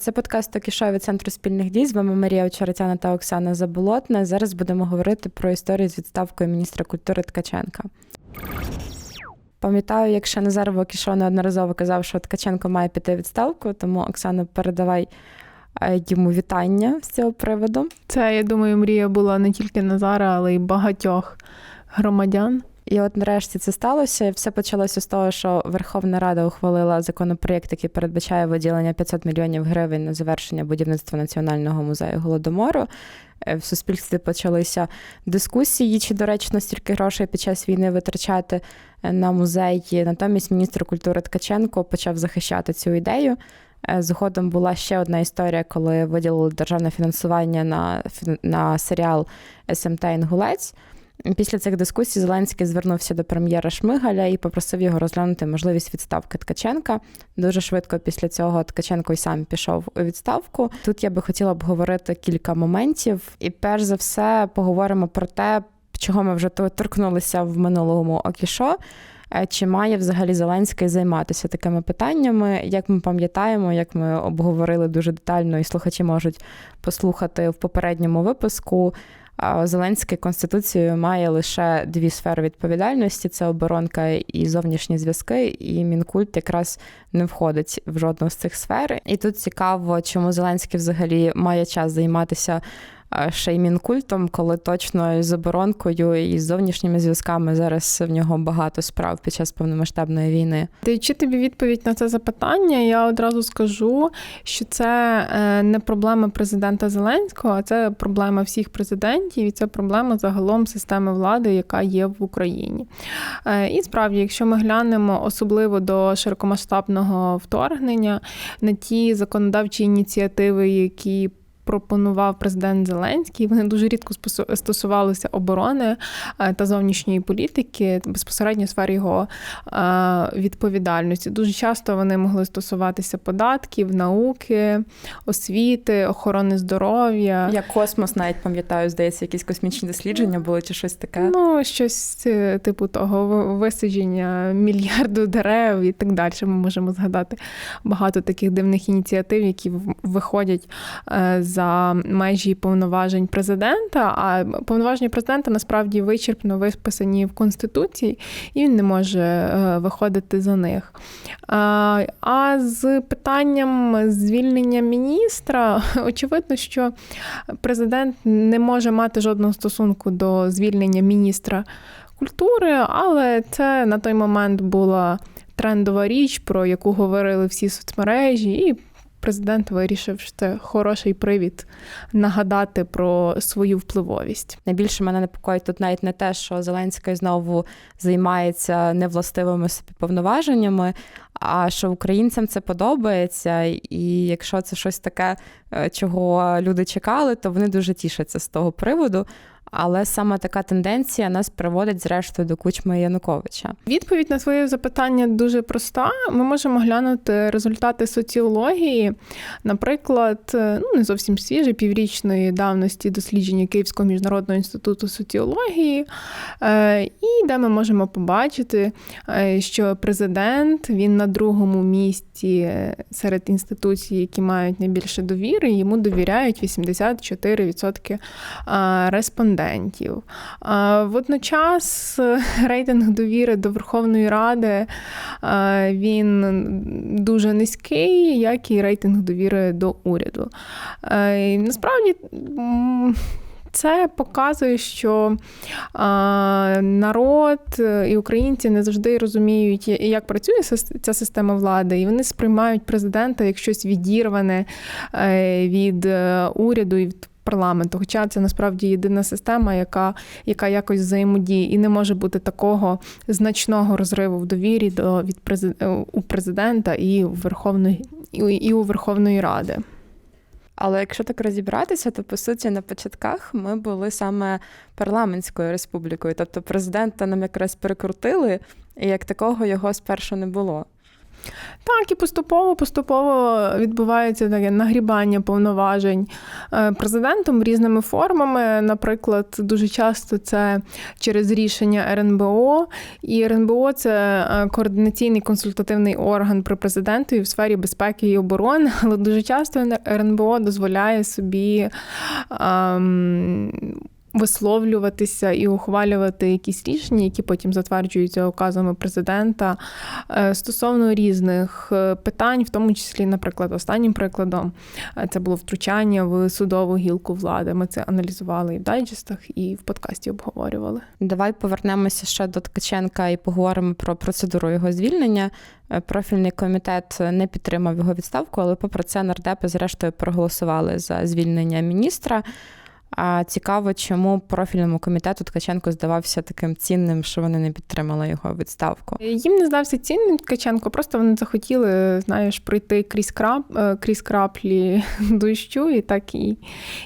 Це подкаст Токішо від центру спільних дій. З вами Марія Очеретяна та Оксана Заболотна. Зараз будемо говорити про історію з відставкою міністра культури Ткаченка. Пам'ятаю, як ще Кішо неодноразово казав, що Ткаченко має піти відставку, тому Оксана, передавай е, йому вітання з цього приводу. Це, я думаю, мрія була не тільки Назара, але й багатьох громадян. І от нарешті це сталося. Все почалося з того, що Верховна Рада ухвалила законопроєкт, який передбачає виділення 500 мільйонів гривень на завершення будівництва національного музею голодомору. Е, В суспільстві почалися дискусії, чи доречно стільки грошей під час війни витрачати е, на музей. Натомість міністр культури Ткаченко почав захищати цю ідею. Е, Згодом була ще одна історія, коли виділили державне фінансування на, на серіал СМТ Інгулець. Після цих дискусій Зеленський звернувся до прем'єра Шмигаля і попросив його розглянути можливість відставки Ткаченка. Дуже швидко після цього Ткаченко й сам пішов у відставку. Тут я би хотіла обговорити кілька моментів. І перш за все поговоримо про те, чого ми вже торкнулися в минулому окішо. Е, Чи має взагалі Зеленський займатися такими питаннями? Як ми пам'ятаємо, як ми обговорили дуже детально, і слухачі можуть послухати в попередньому випуску. Зеленський конституцією має лише дві сфери відповідальності: це оборонка і зовнішні зв'язки. І мінкульт якраз не входить в жодну з цих сфер. І тут цікаво, чому Зеленський взагалі має час займатися е, ще й мінкультом, коли точно з оборонкою і з зовнішніми зв'язками зараз в нього багато справ під час повномасштабної війни. Даючи тобі відповідь на це запитання, я одразу скажу, що це е, не проблема президента Зеленського, а це проблема всіх президентів, і це проблема загалом системи влади, яка є в Україні. Е, І справді, якщо ми глянемо особливо до широкомасштабного вторгнення на ті законодавчі ініціативи, які Пропонував президент Зеленський. Вони дуже рідко стосувалися оборони е, та зовнішньої політики, безпосередньо сфер його е, відповідальності. Дуже часто вони могли стосуватися податків, науки, освіти, охорони здоров'я. Я космос навіть пам'ятаю, здається, якісь космічні дослідження були чи щось таке. Ну, щось е, типу того висадження мільярду дерев і так далі. Ми можемо згадати багато таких дивних ініціатив, які виходять е, за межі повноважень президента. А повноваження президента насправді вичерпно виписані в конституції, і він не може е, виходити за них. А, з питанням звільнення міністра, очевидно, що президент не може мати жодного стосунку до звільнення міністра культури, але це на той момент була трендова річ, про яку говорили всі соцмережі, і президент вирішив, що це хороший привід нагадати про свою впливовість. Найбільше мене непокоїть тут навіть не те, що Зеленський знову займається невластивими собі повноваженнями, а що українцям це подобається. І якщо це щось таке, е, чого люди чекали, то вони дуже тішаться з того приводу. Але саме така тенденція нас приводить зрештою до кучми Януковича. Відповідь на своє запитання дуже проста. Ми можемо глянути результати соціології, наприклад, ну не зовсім свіжі, піврічної давності дослідження Київського міжнародного інституту соціології, е, і де ми можемо побачити, е, що президент він на другому місці е, серед інституцій, які мають найбільше довіри, йому довіряють 84% е, респондентів. Водночас е, рейтинг довіри до Верховної Ради е, він дуже низький, як і рейтинг довіри до уряду. Насправді. Це показує, що народ і українці не завжди розуміють, як працює ця система влади, і вони сприймають президента як щось відірване е, від е, уряду і від парламенту. Хоча це насправді єдина система, яка, яка якось взаємодіє, і не може бути такого значного розриву в довірі до від у президента і у Верховної і у Верховної Ради. Але якщо так розібратися, то по суті на початках ми були саме парламентською республікою, тобто президента нам якраз перекрутили, і як такого його спершу не було. Так, і поступово поступово відбувається таке нагрібання повноважень е, президентом різними формами. Наприклад, дуже часто це через рішення РНБО. І РНБО це е, координаційний консультативний орган при президентові в сфері безпеки і оборони. Але дуже часто РНБО дозволяє собі. Ем, Висловлюватися і ухвалювати якісь рішення, які потім затверджуються указами президента е, стосовно різних е, питань, в тому числі, наприклад, останнім прикладом е, це було втручання в судову гілку влади. Ми це аналізували і в дайджестах, і в подкасті обговорювали. Давай повернемося ще до Ткаченка і поговоримо про процедуру його звільнення. Профільний комітет не підтримав його відставку, але попри це нардепи зрештою проголосували за звільнення міністра. А цікаво, чому профільному комітету Ткаченко здавався таким цінним, що вони не підтримали його відставку. Їм не здався цінним Ткаченко, просто вони захотіли, знаєш, пройти крізь крап, е, крізь краплі дощу, і так і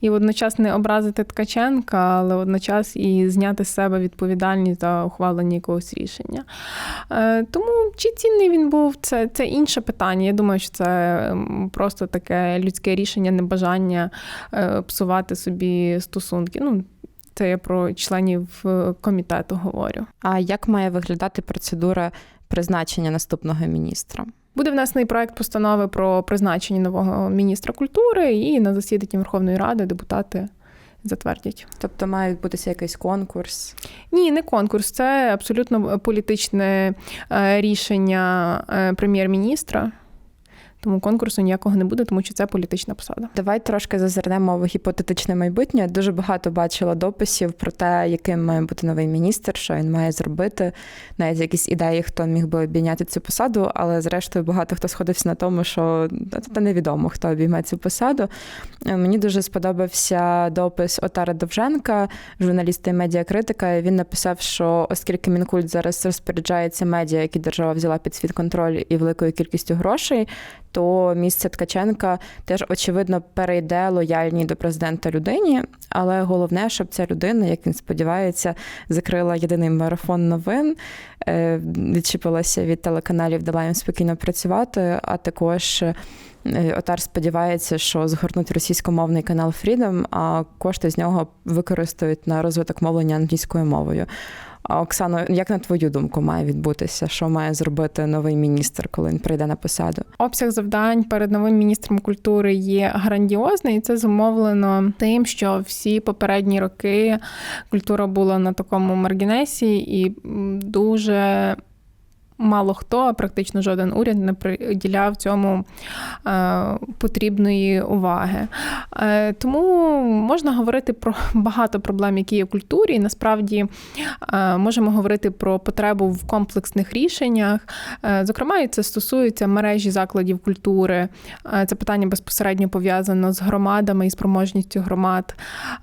і водночас не образити Ткаченка, але водночас і зняти з себе відповідальність за ухвалення якогось рішення. Е, тому чи цінний він був, це, це інше питання. Я думаю, що це просто таке людське рішення, небажання е, псувати собі стосунки. Ну, це я про членів е, комітету говорю. А як має виглядати процедура призначення наступного міністра? Буде внесений проект постанови про призначення нового міністра культури, і на засіданні Верховної Ради депутати затвердять. Тобто має відбутися якийсь конкурс? Ні, не конкурс. Це абсолютно політичне е, рішення е, прем'єр-міністра. Тому конкурсу ніякого не буде, тому що це політична посада. Давай трошки зазирнемо в гіпотетичне майбутнє. Дуже багато бачила дописів про те, яким має бути новий міністр, що він має зробити, навіть якісь ідеї, хто міг би обійняти цю посаду. Але зрештою багато хто сходився на тому, що це невідомо, хто обійме цю посаду. Мені дуже сподобався допис Отара Довженка, журналіста і медіакритика. Він написав, що оскільки Мінкульт зараз розпоряджається медіа, які держава взяла під свій контроль і великою кількістю грошей то місце Ткаченка теж очевидно перейде лояльній до президента людині. Але головне, щоб ця людина, як він сподівається, закрила єдиний марафон новин, е, відчепилася від телеканалів, дала їм спокійно працювати, а також. Е, Отар сподівається, що згорнуть російськомовний канал Freedom, а кошти з нього використають на розвиток мовлення англійською мовою. Оксано, як на твою думку має відбутися? Що має зробити новий міністр, коли він прийде на посаду? Обсяг завдань перед новим міністром культури є грандіозний, і це зумовлено тим, що всі попередні роки культура була на такому маргінесі і дуже мало хто, а практично жоден уряд не приділяв цьому е, потрібної уваги. Е, тому можна говорити про багато проблем, які є в культурі. І насправді е, можемо говорити про потребу в комплексних рішеннях. Зокрема, і це стосується мережі закладів культури. Це питання безпосередньо пов'язано з громадами і спроможністю громад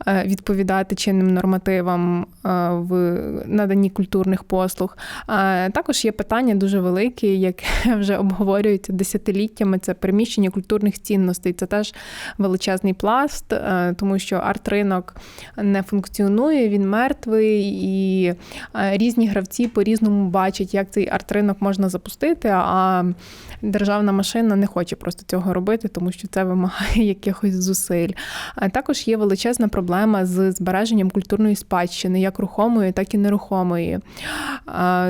відповідати чинним нормативам в наданні культурних послуг. Також є питання питання дуже велике, яке вже обговорюється десятиліттями. Це приміщення культурних цінностей. Це теж величезний пласт, е, тому що арт-ринок не функціонує, він мертвий, і е, різні гравці по-різному бачать, як цей арт-ринок можна запустити. А державна машина не хоче просто цього робити, тому що це вимагає якихось зусиль. А також є величезна проблема з збереженням культурної спадщини, як рухомої, так і нерухомої.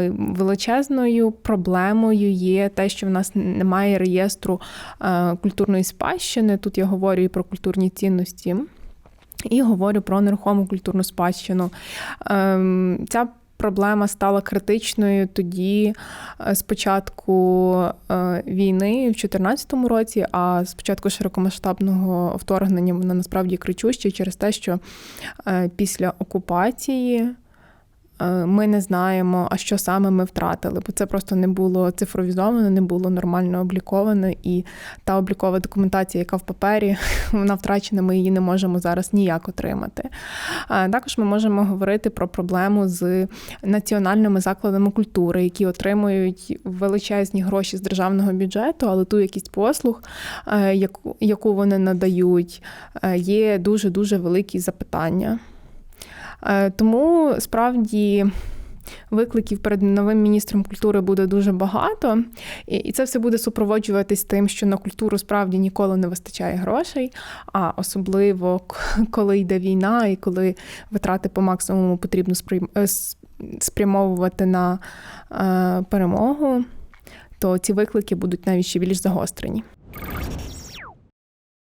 Величезною великою проблемою є те, що в нас немає реєстру е, культурної спадщини. Тут я говорю і про культурні цінності, і говорю про нерухому культурну спадщину. Ем, ця Проблема стала критичною тоді, е, початку е, війни в 2014 році, а з початку широкомасштабного вторгнення вона насправді кричуща через те, що після окупації ми не знаємо, а що саме ми втратили, бо це просто не було цифровізовано, не було нормально обліковано, і та облікова документація, яка в папері, вона втрачена, ми її не можемо зараз ніяк отримати. Також ми можемо говорити про проблему з національними закладами культури, які отримують величезні гроші з державного бюджету, але ту якість послуг, е, яку вони надають, е, є дуже дуже великі запитання. Е, тому справді викликів перед новим міністром культури буде дуже багато, і це все буде супроводжуватись тим, що на культуру справді ніколи не вистачає грошей, а особливо коли йде війна і коли витрати по максимуму потрібно е, спрямовувати на е, перемогу, то ці виклики будуть навіть ще більш загострені.